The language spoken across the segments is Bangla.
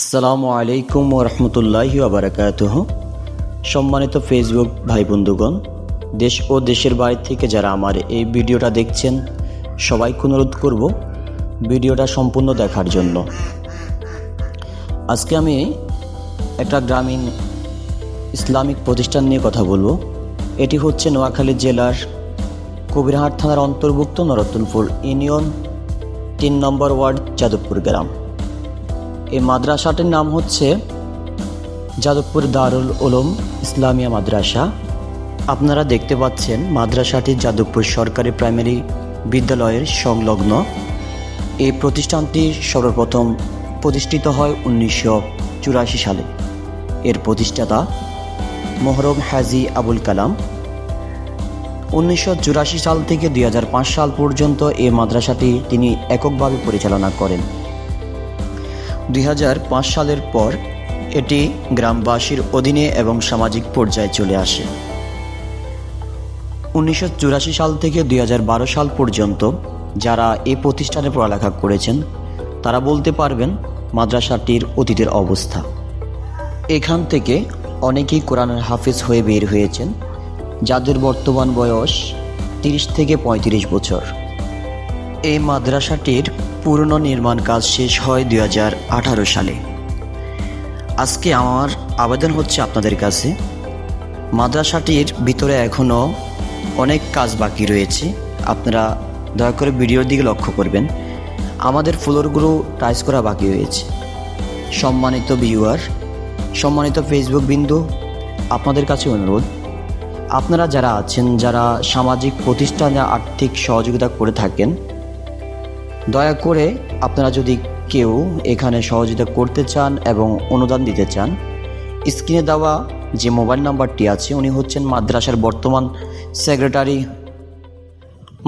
আসসালামু আলাইকুম রহমতুল্লাহি আবরাকাতুহ সম্মানিত ফেসবুক ভাই বন্ধুগণ, দেশ ও দেশের বাইরে থেকে যারা আমার এই ভিডিওটা দেখছেন, সবাইকে অনুরোধ করব ভিডিওটা সম্পূর্ণ দেখার জন্য। আজকে আমি একটা গ্রামীণ ইসলামিক প্রতিষ্ঠান নিয়ে কথা বলব। এটি হচ্ছে নোয়াখালী জেলার কবিরহাট থানার অন্তর্ভুক্ত নরতনপুর ইউনিয়ন তিন নম্বর ওয়ার্ড যাদবপুর গ্রাম। এই মাদ্রাসাটির নাম হচ্ছে যাদবপুর দারুল উলুম ইসলামিয়া মাদ্রাসা। আপনারা দেখতে পাচ্ছেন মাদ্রাসাটি যাদবপুর সরকারি প্রাইমারি বিদ্যালয়ের সংলগ্ন। এই প্রতিষ্ঠানটি সর্বপ্রথম প্রতিষ্ঠিত হয় উনিশশো চুরাশি সালে। এর প্রতিষ্ঠাতা মোহরম হাজি আবুল কালাম। উনিশশো চুরাশি সাল থেকে দুই হাজার পাঁচ সাল পর্যন্ত এই মাদ্রাসাটি তিনি এককভাবে পরিচালনা করেন। দুই হাজার পাঁচ সালের পর এটি গ্রামবাসীর অধীনে এবং সামাজিক পর্যায়ে চলে আসে। উনিশশো চুরাশি সাল থেকে দুই হাজার বারো সাল পর্যন্ত যারা এই প্রতিষ্ঠানে পড়ালেখা করেছেন, তারা বলতে পারবেন মাদ্রাসাটির অতীতের অবস্থা। এখান থেকে অনেকেই কোরআনের হাফিজ হয়ে বের হয়েছেন, যাদের বর্তমান বয়স তিরিশ থেকে ৩৫ বছর। এই মাদ্রাসাটির পুরনো নির্মাণ কাজ শেষ হয় দু হাজার আঠারো সালে। আজকে আমার আবেদন হচ্ছে আপনাদের কাছে। মাদ্রাসাটির ভিতরে এখনও অনেক কাজ বাকি রয়েছে। আপনারা দয়া করে ভিডিওর দিকে লক্ষ্য করবেন। আমাদের ফ্লোরগুলো টাইস করা বাকি রয়েছে। সম্মানিত ভিউয়ার সম্মানিত ফেসবুক বিন্দু, আপনাদের কাছে অনুরোধ। আপনারা যারা আছেন, যারা সামাজিক প্রতিষ্ঠানে আর্থিক সহযোগিতা করে থাকেন দয়া করে আপনারা যদি কেউ এখানে সহযোগিতা করতে চান এবং অনুদান দিতে চান, স্ক্রিনে দেওয়া যে মোবাইল নাম্বারটি আছে, উনি হচ্ছেন মাদ্রাসার বর্তমান সেক্রেটারি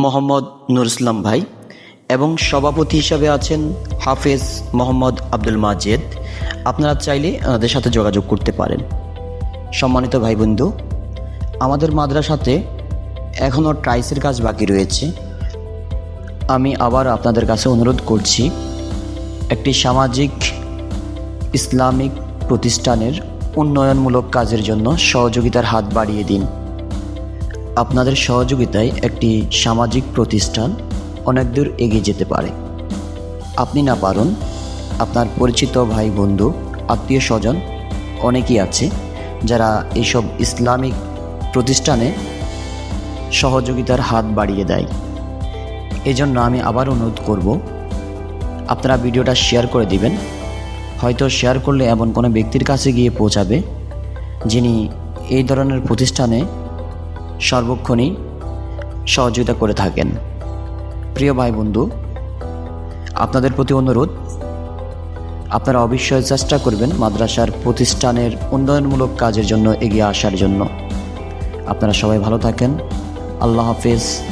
মোহাম্মদ নুর ইসলাম ভাই এবং সভাপতি হিসাবে আছেন হাফেজ মোহাম্মদ আব্দুল মাজেদ। আপনারা চাইলে ওনাদের সাথে যোগাযোগ করতে পারেন। সম্মানিত ভাই বন্ধু আমাদের মাদ্রাসাতে এখনও ট্রাইসের কাজ বাকি রয়েছে। আমি আবার আপনাদের কাছে অনুরোধ করছি, একটি সামাজিক ইসলামিক প্রতিষ্ঠানের উন্নয়নমূলক কাজের জন্য সহযোগিতার হাত বাড়িয়ে দিন। আপনাদের সহযোগিতায় একটি সামাজিক প্রতিষ্ঠান অনেক দূর এগিয়ে যেতে পারে। আপনি না পারুন, আপনার পরিচিত ভাই, বন্ধু, আত্মীয় স্বজন, অনেকেই আছে যারা এইসব ইসলামিক প্রতিষ্ঠানে সহযোগিতার হাত বাড়িয়ে দেয়। এজন্য আমি আবার অনুরোধ করব, আপনারা ভিডিওটা শেয়ার করে দিবেন। হয়তো শেয়ার করলে এমন কোনো ব্যক্তির কাছে গিয়ে পৌঁছাবে, যিনি এই ধরনের প্রতিষ্ঠানে সর্বক্ষণই সহযোগিতা করে থাকেন। প্রিয় ভাই বন্ধু আপনাদের প্রতি অনুরোধ, আপনারা অবশ্যই চেষ্টা করবেন মাদ্রাসার প্রতিষ্ঠানের উন্নয়নমূলক কাজের জন্য এগিয়ে আসার জন্য। আপনারা সবাই ভালো থাকেন। আল্লাহ হাফিজ।